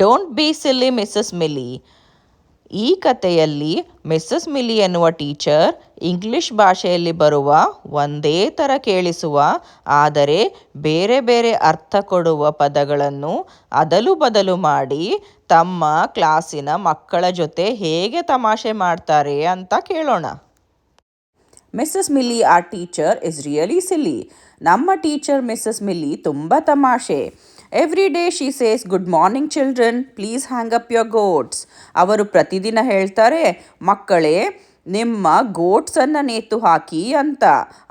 Don't be silly Mrs Milly ಈ ಕಥೆಯಲ್ಲಿ Mrs milli ಎನ್ನುವ ಟೀಚರ್ ಇಂಗ್ಲಿಷ್ ಭಾಷೆಯಲ್ಲಿ ಬರುವ ಒಂದೇ ಥರ ಕೇಳಿಸುವ, ಆದರೆ ಬೇರೆ ಬೇರೆ ಅರ್ಥ ಕೊಡುವ ಪದಗಳನ್ನು ಅದಲು ಬದಲು ಮಾಡಿ ತಮ್ಮ ಕ್ಲಾಸಿನ ಮಕ್ಕಳ ಜೊತೆ ಹೇಗೆ ತಮಾಷೆ ಮಾಡ್ತಾರೆ ಅಂತ ಕೇಳೋಣ. Mrs Milly our teacher is really silly ನಮ್ಮ ಟೀಚರ್ ಮಿಸ್ಸಸ್ ಮಿಲ್ಲಿ ತುಂಬ ತಮಾಷೆ. Every day she says good morning children please hang up your goats ಅವರು ಪ್ರತಿದಿನ ಹೇಳ್ತಾರೆ, ಮಕ್ಕಳೇ, ನಿಮ್ಮ ಗೋಟ್ಸನ್ನು ನೇತು ಹಾಕಿ ಅಂತ.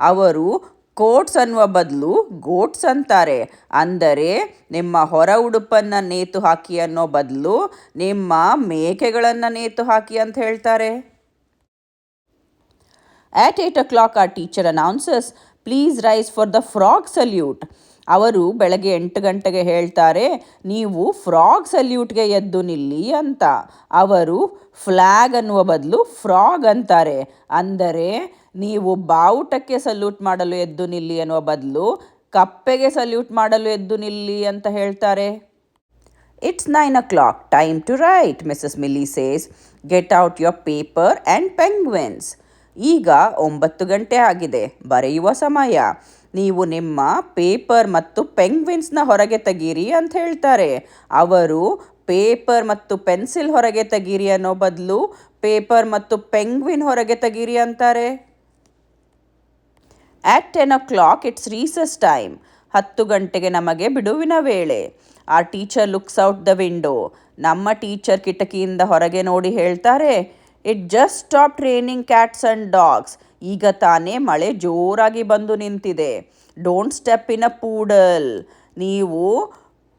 ಅವರು ಕೋಟ್ಸ್ ಅನ್ನುವ ಬದಲು ಗೋಟ್ಸ್ ಅಂತಾರೆ. ಅಂದರೆ, ನಿಮ್ಮ ಹೊರ ಉಡುಪನ್ನು ನೇತು ಹಾಕಿ ಅನ್ನೋ ಬದಲು ನಿಮ್ಮ ಮೇಕೆಗಳನ್ನು ನೇತು ಹಾಕಿ ಅಂತ ಹೇಳ್ತಾರೆ. At eight o'clock our teacher announces please rise for the frog salute ಅವರು ಬೆಳಗ್ಗೆ ಎಂಟು ಗಂಟೆಗೆ ಹೇಳ್ತಾರೆ, ನೀವು ಫ್ರಾಗ್ ಸಲ್ಯೂಟ್ಗೆ ಎದ್ದು ನಿಲ್ಲಿ ಅಂತ. ಅವರು ಫ್ಲ್ಯಾಗ್ ಅನ್ನುವ ಬದಲು ಫ್ರಾಗ್ ಅಂತಾರೆ. ಅಂದರೆ, ನೀವು ಬಾವುಟಕ್ಕೆ ಸಲ್ಯೂಟ್ ಮಾಡಲು ಎದ್ದು ನಿಲ್ಲಿ ಅನ್ನುವ ಬದಲು ಕಪ್ಪೆಗೆ ಸಲ್ಯೂಟ್ ಮಾಡಲು ಎದ್ದು ನಿಲ್ಲಿ ಅಂತ ಹೇಳ್ತಾರೆ. It's nine o'clock time to write Mrs Milly says get out your paper and penguins ಈಗ ಒಂಬತ್ತು ಗಂಟೆ ಆಗಿದೆ. ಬರೆಯುವ ಸಮಯ. ನೀವು ನಿಮ್ಮ ಪೇಪರ್ ಮತ್ತು ಪೆಂಗ್ವಿನ್ಸ್ನ ಹೊರಗೆ ತೆಗೀರಿ ಅಂತ ಹೇಳ್ತಾರೆ. ಅವರು ಪೇಪರ್ ಮತ್ತು ಪೆನ್ಸಿಲ್ ಹೊರಗೆ ತೆಗೀರಿ ಅನ್ನೋ ಬದಲು ಪೇಪರ್ ಮತ್ತು ಪೆಂಗ್ವಿನ್ ಹೊರಗೆ ತೆಗೀರಿ ಅಂತಾರೆ. At ten o'clock it's recess time ಹತ್ತು ಗಂಟೆಗೆ ನಮಗೆ ಬಿಡುವಿನ ವೇಳೆ. Our teacher looks out the window. ನಮ್ಮ ಟೀಚರ್ ಕಿಟಕಿಯಿಂದ ಹೊರಗೆ ನೋಡಿ ಹೇಳ್ತಾರೆ it just stop training cats and dogs ಈಗ ತಾನೇ ಮಳೆ ಜೋರಾಗಿ ಬಂದು ನಿಂತಿದೆ. ಡೋಂಟ್ ಸ್ಟೆಪ್ ಇನ್ ಅ ಪೂಡಲ್ ನೀವು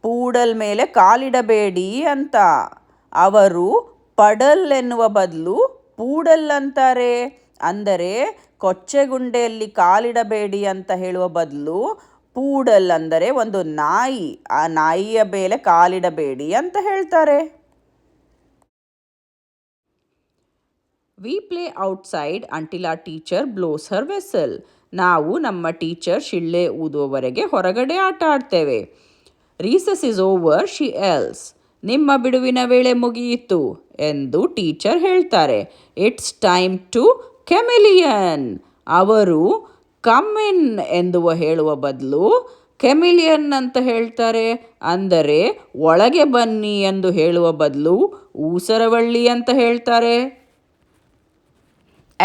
ಪೂಡಲ್ ಮೇಲೆ ಕಾಲಿಡಬೇಡಿ ಅಂತ. ಅವರು ಪಡಲ್ ಎನ್ನುವ ಬದಲು ಪೂಡಲ್ ಅಂತಾರೆ. ಅಂದರೆ ಕೊಚ್ಚೆಗುಂಡೆಯಲ್ಲಿ ಕಾಲಿಡಬೇಡಿ ಅಂತ ಹೇಳುವ ಬದಲು ಪೂಡಲ್ ಅಂದರೆ ಒಂದು ನಾಯಿ. ಆ ನಾಯಿಯ ಮೇಲೆ ಕಾಲಿಡಬೇಡಿ ಅಂತ ಹೇಳ್ತಾರೆ. We play outside until a teacher blows her whistle ನಾವು ನಮ್ಮ ಟೀಚರ್ ಶಿಳ್ಳೆ ಊದುವವರೆಗೆ ಹೊರಗಡೆ ಆಟ ಆಡ್ತೇವೆ. Recess is over she yells ನಿಮ್ಮ ಬಿಡುವಿನ ವೇಳೆ ಮುಗಿಯಿತು ಎಂದು ಟೀಚರ್ ಹೇಳ್ತಾರೆ. ಇಟ್ಸ್ ಟೈಮ್ ಟು ಕೆಮಿಲಿಯನ್ ಅವರು ಕಮ್ಮಿನ್ ಎಂದು ಹೇಳುವ ಬದಲು ಕೆಮಿಲಿಯನ್ ಅಂತ ಹೇಳ್ತಾರೆ. ಅಂದರೆ, ಒಳಗೆ ಬನ್ನಿ ಎಂದು ಹೇಳುವ ಬದಲು ಊಸರವಳ್ಳಿ ಅಂತ ಹೇಳ್ತಾರೆ.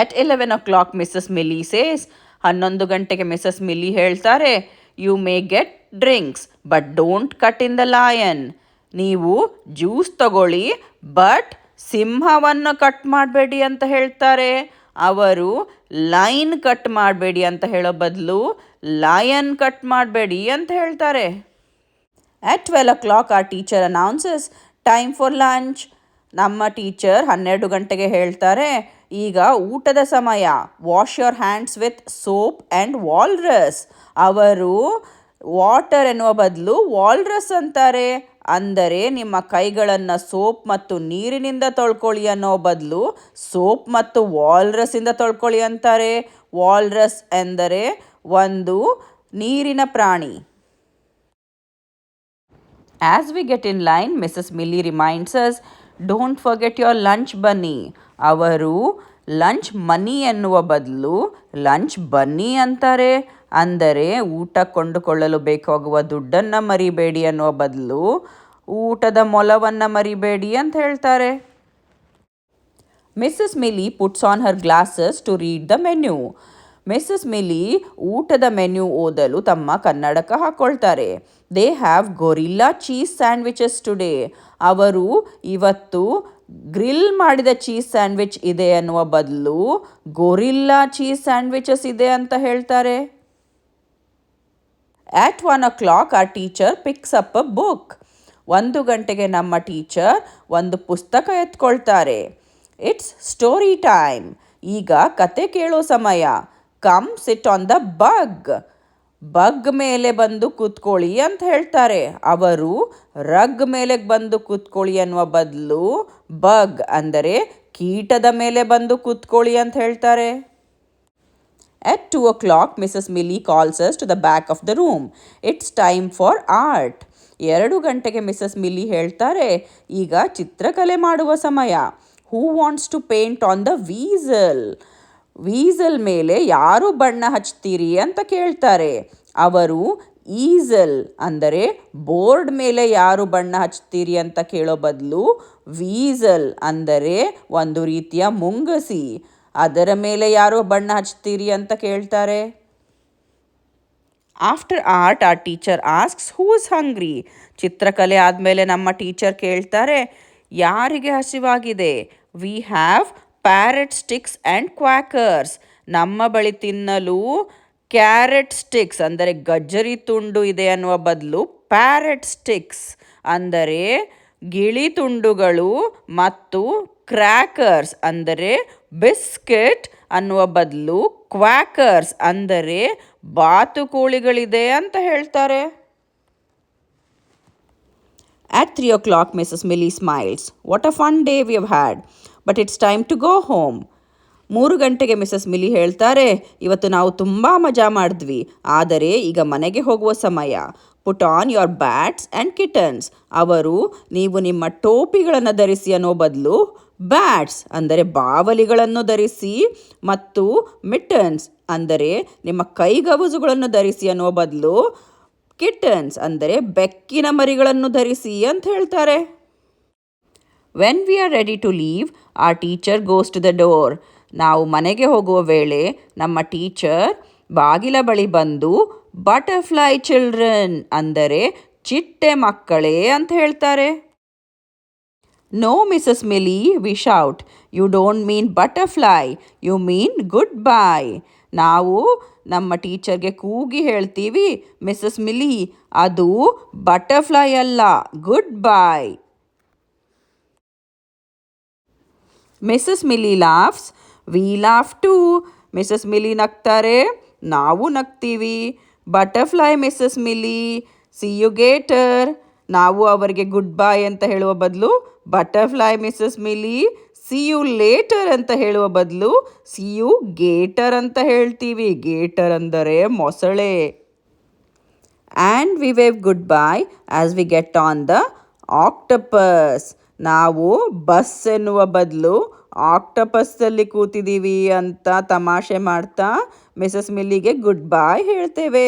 At eleven o'clock Mrs Milly says ಹನ್ನೊಂದು ಗಂಟೆಗೆ ಮಿಸ್ಸಸ್ ಮಿಲಿ ಹೇಳ್ತಾರೆ you may get drinks but don't cut in the lion ನೀವು ಜ್ಯೂಸ್ ತಗೊಳ್ಳಿ ಬಟ್ ಸಿಂಹವನ್ನು ಕಟ್ ಮಾಡಬೇಡಿ ಅಂತ ಹೇಳ್ತಾರೆ. ಅವರು ಲೈನ್ ಕಟ್ ಮಾಡಬೇಡಿ ಅಂತ ಹೇಳೋ ಬದಲು ಲಾಯನ್ ಕಟ್ ಮಾಡಬೇಡಿ ಅಂತ ಹೇಳ್ತಾರೆ. At twelve o'clock our teacher announces time for lunch ನಮ್ಮ ಟೀಚರ್ ಹನ್ನೆರಡು ಗಂಟೆಗೆ ಹೇಳ್ತಾರೆ ಈಗ ಊಟದ ಸಮಯ. Wash your hands with soap and walrus ಅವರು ವಾಟರ್ ಎನ್ನುವ ಬದಲು ವಾಲ್ರಸ್ ಅಂತಾರೆ. ಅಂದರೆ ನಿಮ್ಮ ಕೈಗಳನ್ನು ಸೋಪ್ ಮತ್ತು ನೀರಿನಿಂದ ತೊಳ್ಕೊಳ್ಳಿ ಅನ್ನೋ ಬದಲು ಸೋಪ್ ಮತ್ತು ವಾಲ್ರಸ್ಸಿಂದ ತೊಳ್ಕೊಳ್ಳಿ ಅಂತಾರೆ. ವಾಲ್ರಸ್ ಎಂದರೆ ಒಂದು ನೀರಿನ ಪ್ರಾಣಿ. As we get in line Mrs Milly reminds don't forget your lunch bunny ಅವರು ಲಂಚ್ ಮನಿ ಎನ್ನುವ ಬದಲು ಲಂಚ್ ಬನ್ನಿ ಅಂತಾರೆ. ಅಂದರೆ ಊಟ ಕೊಂಡುಕೊಳ್ಳಲು ಬೇಕಾಗುವ ದುಡ್ಡನ್ನು ಮರಿಬೇಡಿ ಅನ್ನುವ ಬದಲು ಊಟದ ಮೊಲವನ್ನು ಮರಿಬೇಡಿ ಅಂತ ಹೇಳ್ತಾರೆ. Mrs Milly puts on her glasses to read the menu. Mrs Milly ಊಟದ ಮೆನ್ಯೂ ಓದಲು ತಮ್ಮ ಕನ್ನಡಕ ಹಾಕ್ಕೊಳ್ತಾರೆ they have gorilla cheese sandwiches today ಅವರು ಇವತ್ತು ಗ್ರಿಲ್ ಮಾಡಿದ ಚೀಸ್ ಸ್ಯಾಂಡ್ವಿಚ್ ಇದೆ ಅನ್ನುವ ಬದಲು ಗೊರಿಲ್ಲಾ ಚೀಸ್ ಸ್ಯಾಂಡ್ವಿಚಸ್ ಇದೆ ಅಂತ ಹೇಳ್ತಾರೆ. At one o'clock our teacher picks up a book ಒಂದು ಗಂಟೆಗೆ ನಮ್ಮ ಟೀಚರ್ ಒಂದು ಪುಸ್ತಕ ಎತ್ಕೊಳ್ತಾರೆ. ಇಟ್ಸ್ ಸ್ಟೋರಿ ಟೈಮ್ ಈಗ ಕತೆ ಕೇಳೋ ಸಮಯ. Come sit on the bug bug ಮೇಲೆ ಬಂದು ಕೂತ್ಕೊಳ್ಳಿ ಅಂತ ಹೇಳ್ತಾರೆ. ಅವರು ರಗ್ ಮೇಲೆ ಬಂದು ಕೂತ್ಕೊಳ್ಳಿ ಅನ್ನುವ ಬದಲು ಬಗ್ ಅಂದರೆ ಕೀಟದ ಮೇಲೆ ಬಂದು ಕೂತ್ಕೊಳ್ಳಿ ಅಂತ ಹೇಳ್ತಾರೆ. At 2 o'clock, clock Mrs Milly us to the back of the room it's time for art ಎರಡು ಗಂಟೆಗೆ ಮಿಸಸ್ ಮಿಲಿ ಹೇಳ್ತಾರೆ ಈಗ ಚಿತ್ರಕಲೆ ಮಾಡುವ ಸಮಯ. Who wants to paint on the weasel weasel ಮೇಲೆ ಯಾರು ಬಣ್ಣ ಹಚ್ತೀರಿ ಅಂತ ಕೇಳ್ತಾರೆ. ಅವರು, ಈಸಲ್ ಅಂದರೆ ಬೋರ್ಡ್ ಮೇಲೆ ಯಾರು ಬಣ್ಣ ಹಚ್ತೀರಿ ಅಂತ ಕೇಳೋ ಬದಲು ವೀಸಲ್ ಅಂದರೆ ಒಂದು ರೀತಿಯ ಮುಂಗಸಿ. ಅದರ ಮೇಲೆ ಯಾರು ಬಣ್ಣ ಹಚ್ತೀರಿ ಅಂತ ಕೇಳ್ತಾರೆ. After art, our teacher asks, who is hungry? ಚಿತ್ರಕಲೆ ಆದಮೇಲೆ ನಮ್ಮ ಟೀಚರ್ ಕೇಳ್ತಾರೆ, ಯಾರಿಗೆ ಹಸಿವಾಗಿದೆ? We have parrot sticks and quackers ನಮ್ಮ ಬಳಿ ತಿನ್ನಲು ಕ್ಯಾರೆಟ್ ಸ್ಟಿಕ್ಸ್ ಅಂದರೆ ಗಜ್ಜರಿ ತುಂಡು ಇದೆ ಅನ್ನುವ ಬದಲು ಪ್ಯಾರೆಟ್ ಸ್ಟಿಕ್ಸ್ ಅಂದರೆ ಗಿಳಿ ತುಂಡುಗಳು ಮತ್ತು ಕ್ರ್ಯಾಕರ್ಸ್ ಅಂದರೆ ಬಿಸ್ಕೆಟ್ ಅನ್ನುವ ಬದಲು ಕ್ವಾಕರ್ಸ್ ಅಂದರೆ ಬಾತುಕೋಳಿಗಳಿದೆ ಅಂತ ಹೇಳ್ತಾರೆ. At three o'clock, Mrs. Millie smiles. What a fun day we have had. But it's time to go home. ಮೂರು ಗಂಟೆಗೆ ಮಿಸಸ್ ಮಿಲಿ ಹೇಳ್ತಾರೆ ಇವತ್ತು ನಾವು ತುಂಬ ಮಜಾ ಮಾಡಿದ್ವಿ ಆದರೆ ಈಗ ಮನೆಗೆ ಹೋಗುವ ಸಮಯ put on your bats and kittens ಅವರು ನೀವು ನಿಮ್ಮ ಟೋಪಿಗಳನ್ನು ಧರಿಸಿ ಅನ್ನೋ ಬದಲು ಬ್ಯಾಟ್ಸ್ ಅಂದರೆ ಬಾವಲಿಗಳನ್ನು ಧರಿಸಿ ಮತ್ತು ಮಿಟನ್ಸ್ ಅಂದರೆ ನಿಮ್ಮ ಕೈಗವಸುಗಳನ್ನು ಧರಿಸಿ ಅನ್ನೋ ಬದಲು ಕಿಟನ್ಸ್ ಅಂದರೆ ಬೆಕ್ಕಿನ ಮರಿಗಳನ್ನು ಧರಿಸಿ ಅಂತ ಹೇಳ್ತಾರೆ. When we are ready to leave our teacher goes to the door ನಾವು ಮನೆಗೆ ಹೋಗುವ ವೇಳೆ ನಮ್ಮ ಟೀಚರ್ ಬಾಗಿಲ ಬಳಿ ಬಂದು ಬಟರ್ಫ್ಲೈ ಚಿಲ್ಡ್ರನ್ ಅಂದರೆ ಚಿಟ್ಟೆ ಮಕ್ಕಳೇ ಅಂತ ಹೇಳ್ತಾರೆ. No Mrs Milly we shout you don't mean butterfly you mean goodbye ನಾವು ನಮ್ಮ ಟೀಚರ್ಗೆ ಕೂಗಿ ಹೇಳ್ತೀವಿ, ಮಿಸ್ಸಸ್ ಮಿಲಿ, ಅದು ಬಟರ್ಫ್ಲೈ ಅಲ್ಲ. Goodbye Mrs Milly laughs, we laugh too. Mrs Milly ನಗ್ತಾರೆ, ನಾವು ನಗ್ತೀವಿ. Butterfly Mrs Milly see you gator ನಾವು ಅವರಿಗೆ ಗುಡ್ ಬಾಯ್ ಅಂತ ಹೇಳುವ ಬದಲು butterfly Mrs Milly see you later ಅಂತ ಹೇಳುವ ಬದಲು ಸಿ ಯು ಗೇಟರ್ ಅಂತ ಹೇಳ್ತೀವಿ. ಗೇಟರ್ ಅಂದರೆ ಮೊಸಳೆ. And we wave goodbye as we get on the octopus ನಾವು ಬಸ್ ಎನ್ನುವ ಬದಲು ಆಕ್ಟಪಸ್ಸಲ್ಲಿ ಕೂತಿದ್ದೀವಿ ಅಂತ ತಮಾಷೆ ಮಾಡ್ತಾ ಮಿಸಸ್ ಮಿಲ್ಲಿಗೆ ಗುಡ್ ಬಾಯ್ ಹೇಳ್ತೇವೆ.